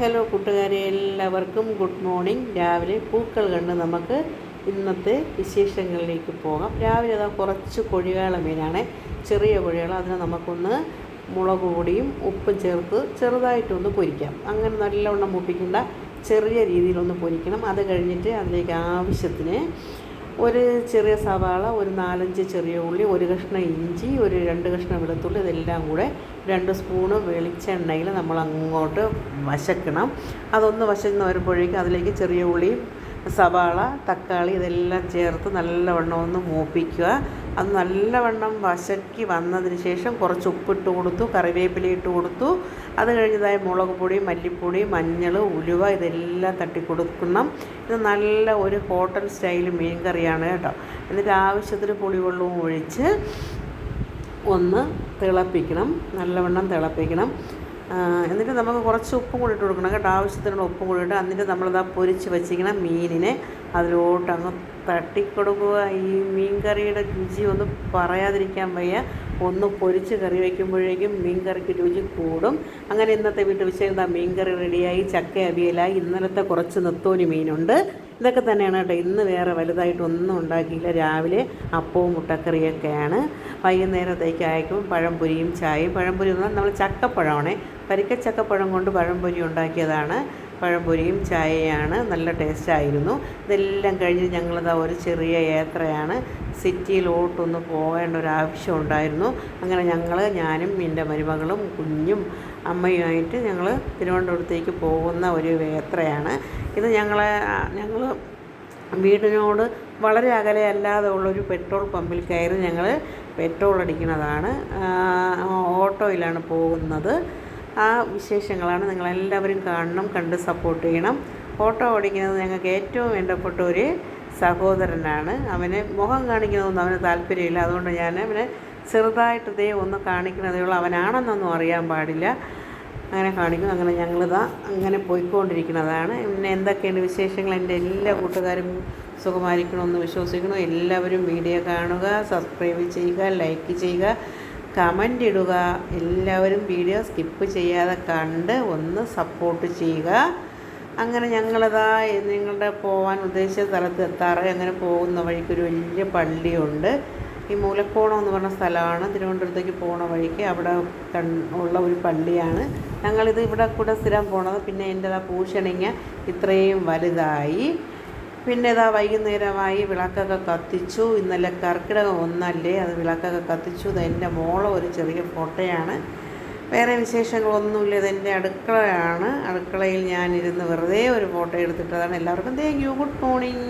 Hello കൂട്ടുകാരെ എല്ലാവർക്കും good morning രാവിലെ പൂക്കൾ കണ്ട് നമുക്ക് ഇന്നത്തെ വിശേഷങ്ങളിലേക്ക് പോകാം. രാവിലെ അതാ കുറച്ച് കൊഴികാള മീനാണ്. ചെറിയ കൊഴിയാള അതിനെ നമുക്കൊന്ന് മുളക് പൊടിയും ഉപ്പും ചേർത്ത് ചെറുതായിട്ടൊന്ന് പൊരിക്കാം. അങ്ങനെ നല്ലവണ്ണം മുപ്പിക്കേണ്ട ചെറിയ രീതിയിലൊന്ന് പൊരിക്കണം. അത് കഴിഞ്ഞിട്ട് അതിലേക്ക് ആവശ്യത്തിന് ഒരു ചെറിയ സവാള ഒരു നാലഞ്ച് ചെറിയ ഉള്ളി ഒരു കഷ്ണം ഇഞ്ചി ഒരു രണ്ട് കഷ്ണം വെളുത്തുള്ളി ഇതെല്ലാം കൂടെ രണ്ട് സ്പൂണ് വെളിച്ചെണ്ണയിൽ നമ്മൾ അങ്ങോട്ട് വശക്കണം. അതൊന്ന് വശന്ന് വരുമ്പോഴേക്കും അതിലേക്ക് ചെറിയ ഉള്ളിയും സവാള തക്കാളി ഇതെല്ലാം ചേർത്ത് നല്ലവണ്ണം ഒന്ന് മൂപ്പിക്കുക. അത് നല്ലവണ്ണം വശക്കി വന്നതിന് ശേഷം കുറച്ച് ഉപ്പിട്ട് കൊടുത്തു കറിവേപ്പില ഇട്ട് കൊടുത്തു. അത് കഴിഞ്ഞതായ മുളക് പൊടി മല്ലിപ്പൊടി മഞ്ഞൾ ഉലുവ ഇതെല്ലാം തട്ടി കൊടുക്കണം ഇത് നല്ല ഒരു ഹോട്ടൽ സ്റ്റൈൽ മീൻ കറിയാണ് കേട്ടോ. എന്നിട്ട് ആവശ്യത്തിന് പുളിവെള്ളവും ഒഴിച്ച് ഒന്ന് തിളപ്പിക്കണം. നല്ലവണ്ണം തിളപ്പിക്കണം. എന്നിട്ട് നമുക്ക് കുറച്ച് ഉപ്പും കൂടി ഇട്ട് കൊടുക്കണം കേട്ടോ. ആവശ്യത്തിനുള്ള ഉപ്പും കൂടി ഇട്ട് എന്നിട്ട് നമ്മളിതാ പൊരിച്ച് വെച്ചിരിക്കണം മീനിനെ അതിലോട്ട് അങ്ങ് തട്ടിക്കൊടുക്കുക. ഈ മീൻ കറിയുടെ രുചി ഒന്ന് പറയാതിരിക്കാൻ വയ്യ. ഒന്ന് പൊരിച്ച് കറി വയ്ക്കുമ്പോഴേക്കും മീൻ കറിക്ക് രുചി കൂടും. അങ്ങനെ ഇന്നത്തെ വീട്ടിൽ വിശേഷം മീൻ കറി റെഡിയായി ചക്ക അവിയലായി. ഇന്നലത്തെ കുറച്ച് നെത്തോലി മീനുണ്ട്. ഇതൊക്കെ തന്നെയാണ് കേട്ടോ. ഇന്ന് വേറെ വലുതായിട്ടൊന്നും ഉണ്ടാക്കിയില്ല. രാവിലെ അപ്പവും മുട്ടക്കറിയൊക്കെയാണ്. വൈകുന്നേരത്തേക്ക് അയക്കും പഴംപൊരിയും ചായയും. പഴംപൊരി നമ്മൾ ചക്കപ്പഴമാണേ. പരിക്കച്ചക്കപ്പഴം കൊണ്ട് പഴംപൊരി ഉണ്ടാക്കിയതാണ്. പഴംപൊരിയും ചായയാണ്. നല്ല ടേസ്റ്റായിരുന്നു. ഇതെല്ലാം കഴിഞ്ഞ് ഞങ്ങളിതാ ഒരു ചെറിയ യാത്രയാണ്. സിറ്റിയിലോട്ടൊന്ന് പോകേണ്ട ഒരു ആവശ്യം ഉണ്ടായിരുന്നു. അങ്ങനെ ഞങ്ങൾ ഞാനും എന്റെ മരുമകളും കുഞ്ഞും അമ്മയുമായിട്ട് ഞങ്ങൾ തിരുവനന്തപുരത്തേക്ക് പോകുന്ന ഒരു യാത്രയാണ്. ഇത് ഞങ്ങളെ ഞങ്ങൾ വീടിനോട് വളരെ അകലെ അല്ലാതെ ഉള്ളൊരു പെട്രോൾ പമ്പിൽ കയറി ഞങ്ങൾ പെട്രോൾ അടിക്കുന്നതാണ്. ഓട്ടോയിലാണ് പോകുന്നത്. ആ വിശേഷങ്ങളാണ് നിങ്ങളെല്ലാവരും കാണണം കണ്ട് സപ്പോർട്ട് ചെയ്യണം. ഓട്ടോ ഓടിക്കുന്നത് ഞങ്ങൾക്ക് ഏറ്റവും വേണ്ടപ്പെട്ട ഒരു സഹോദരനാണ്. അവന് മുഖം കാണിക്കുന്നതൊന്നും അവന് താല്പര്യമില്ല. അതുകൊണ്ട് ഞാൻ അവനെ ചെറുതായിട്ട് ദേ ഒന്ന് കാണിക്കുന്നതേ ഉള്ളൂ. അവനാണെന്നൊന്നും അറിയാൻ പാടില്ല. അങ്ങനെ കാണിക്കും അങ്ങനെ ഞങ്ങളിതാ അങ്ങനെ പോയിക്കൊണ്ടിരിക്കുന്നതാണ്. പിന്നെ എന്തൊക്കെയുണ്ട് വിശേഷങ്ങൾ? എന്റെ എല്ലാ കൂട്ടുകാരും സുഖമായിരിക്കണമെന്ന് വിശ്വസിക്കുന്നു. എല്ലാവരും വീഡിയോ കാണുക സബ്സ്ക്രൈബ് ചെയ്യുക ലൈക്ക് ചെയ്യുക. കമന്റ് ഇടുക. എല്ലാവരും വീഡിയോ സ്കിപ്പ് ചെയ്യാതെ കണ്ട് ഒന്ന് സപ്പോർട്ട് ചെയ്യുക. അങ്ങനെ ഞങ്ങളതാ നിങ്ങളുടെ പോകാൻ ഉദ്ദേശിച്ച സ്ഥലത്ത് എത്താറ് അങ്ങനെ പോകുന്ന വഴിക്ക് ഒരു വലിയ പള്ളിയുണ്ട്. ഈ മൂലക്കോണം എന്ന് പറഞ്ഞ സ്ഥലമാണ്. തിരുവനന്തപുരത്തേക്ക് പോണ വഴിക്ക് അവിടെ ഉള്ള ഒരു പള്ളിയാണ്. ഞങ്ങളിത് ഇവിടെ കൂടെ സ്ഥിരം പോണത്. പിന്നെ എന്റെ ആ പൂഷണിങ്ങ ഇത്രയും വലുതായി. പിന്നെ ഇതാ വൈകുന്നേരമായി വിളക്കൊക്കെ കത്തിച്ചു. ഇന്നലെ കർക്കിടകം ഒന്നല്ലേ അത് വിളക്കൊക്കെ കത്തിച്ചു. ഇത് എന്റെ മോളെ ഒരു ചെറിയ ഫോട്ടോയാണ്. വേറെ വിശേഷങ്ങളൊന്നുമില്ല. ഇതെന്റെ അടുക്കളയാണ്. അടുക്കളയിൽ ഞാനിരുന്ന് വെറുതെ ഒരു ഫോട്ടോ എടുത്തിട്ടതാണ്. എല്ലാവർക്കും താങ്ക് യു ഗുഡ് മോർണിംഗ്